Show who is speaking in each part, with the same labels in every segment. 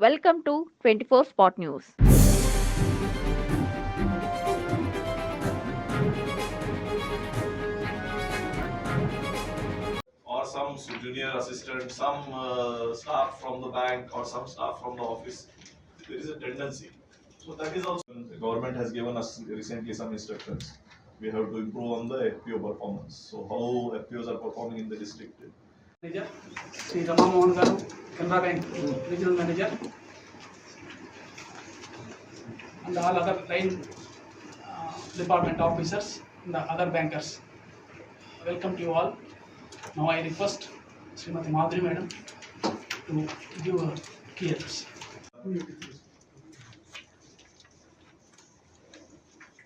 Speaker 1: Welcome to 24 Spot News.
Speaker 2: or some junior assistant, some uh, staff from the bank or some staff from the office. There is a tendency. So that is also, the government has given us recently some instructions. We have to improve on the FPO performance. So how FPOs are performing in the district.
Speaker 3: Manager Shri Rama Mohan garu Canara bank regional manager and all other line uh, department officers and the other bankers welcome to you all now i request srimati madhuri madam
Speaker 2: to give her key address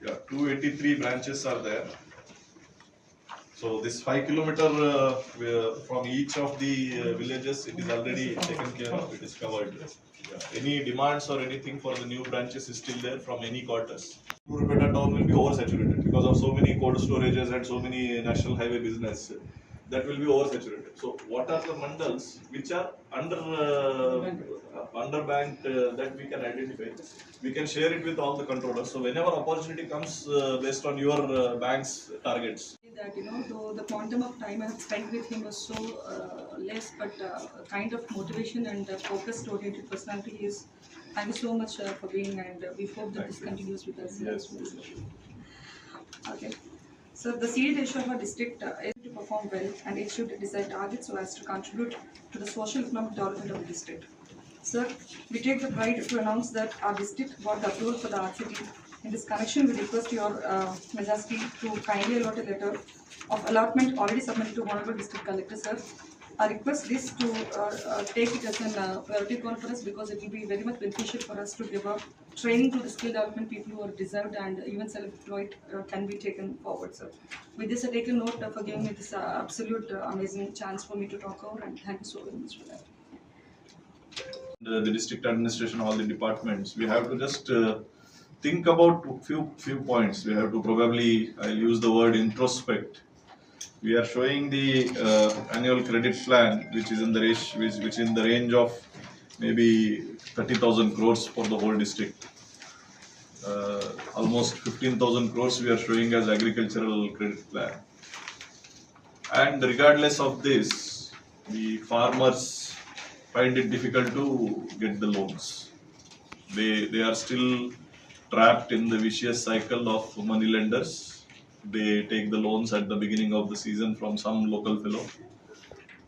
Speaker 2: yeah 283 branches are there So this five kilometer uh, from each of the uh, villages, it is already taken care of, it is covered. Yeah, Any demands or anything for the new branches is still there from any quarters. Kurupeta town will be oversaturated because of so many cold storages and so many national highway business. That will be oversaturated. So what are the mandals which are under, uh, underbanked uh, that we can identify? We can share it with all the controllers. So whenever opportunity comes uh, based on your uh, bank's targets,
Speaker 4: that you know though the quantum of time I have spent with him was so uh, less but uh, kind of motivation and uh, focused oriented personality is thank you so much uh, for being and uh, we hope that this continues with us
Speaker 2: Yes.
Speaker 4: okay so the CD ratio of our district uh, is to perform well and it should decide targets so as to contribute to the social economic development of the district Sir, we take the pride to announce that our district got the approval for the RCT. In this connection, we request your uh, Majesty to kindly allot a letter of allotment already submitted to Honorable District Collector, sir. I request this to uh, uh, take it as a uh, priority us because it will be very much beneficial for us to give up training to the skill development people who are deserved and even self-employed uh, can be taken forward, sir. With this, I take a note for giving me this uh, absolute uh, amazing chance for me to talk over and thank you so very much for that.
Speaker 2: the, the district administration, all the departments, we have to just think about few few points. We have to probably I'll use the word introspect. We are showing the uh, annual credit plan, which is in the range, which, which in the range of maybe thirty thousand crores for the whole district. Uh, almost fifteen thousand crores we are showing as agricultural credit plan. And regardless of this, the farmers find it difficult to get the loans. They, they are still trapped in the vicious cycle of money lenders. They take the loans at the beginning of the season from some local fellow.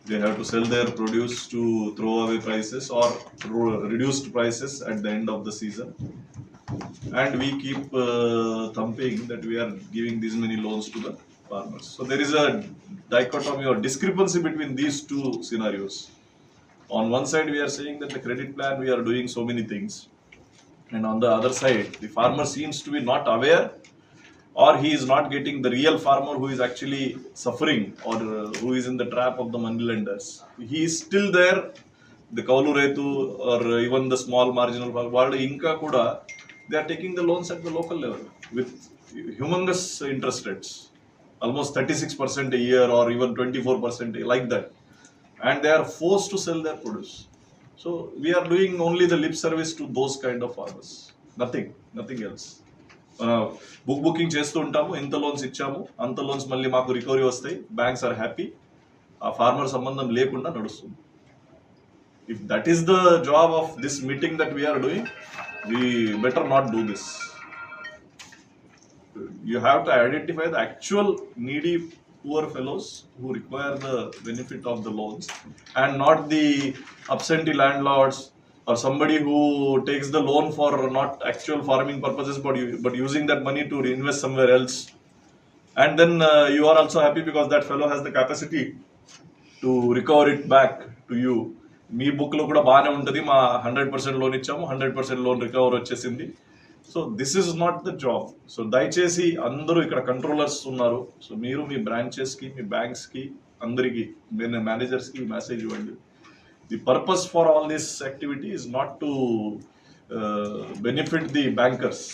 Speaker 2: They have to sell their produce to throw away prices or reduced prices at the end of the season. And we keep uh, thumping that we are giving these many loans to the farmers. So there is a dichotomy or discrepancy between these two scenarios on one side we are saying that the credit plan we are doing so many things and on the other side, the farmer seems to be not aware or he is not getting the real farmer who is actually suffering or uh, who is in the trap of the money lenders. He is still there. The Kaulu or uh, even the small marginal world Inka Kuda, they are taking the loans at the local level with humongous interest rates, almost 36% a year or even 24% like that. And they are forced to sell their produce. So we are doing only the lip service to those kind of farmers. Nothing, nothing else. Book booking చేస్తూ ఉంటాము ఎంత loans ఇచ్చాము అంత loans మళ్ళీ మాకు recovery వస్తాయి banks are happy ఆ farmer సంబంధం లేకుండా నడుస్తుంది if that is the job of this meeting that we are doing we better not do this you have to identify the actual needy poor fellows who require the benefit of the loans and not the absentee landlords or somebody who takes the loan for not actual farming purposes but you, but using that money to reinvest somewhere else and then uh, you are also happy because that fellow has the capacity to recover it back to you. మీ బుక్లో కూడా బాగానే ఉంటుంది మా hundred percent loan ఇచ్చాము hundred percent loan recover వచ్చేసింది so this is not the job so దయచేసి అందరూ ఇక్కడ కంట్రోలర్స్ ఉన్నారు. సో మీరు మీ బ్రాంచెస్కి మీ బ్యాంక్స్కి అందరికీ నేను మేనేజర్స్కి మెసేజ్ ఇవ్వండి. The purpose for all this activity is not to benefit the bankers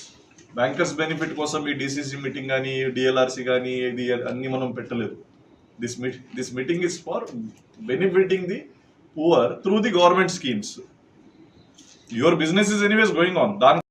Speaker 2: bankers benefit కోసం ఈ డిసిసి మీటింగ్ కానీ డిఎల్ఆర్సి కానీ ఇది అన్ని మనం పెట్టలేదు. This meet this meeting is for benefiting the poor through the government schemes your business is anyways going on దాని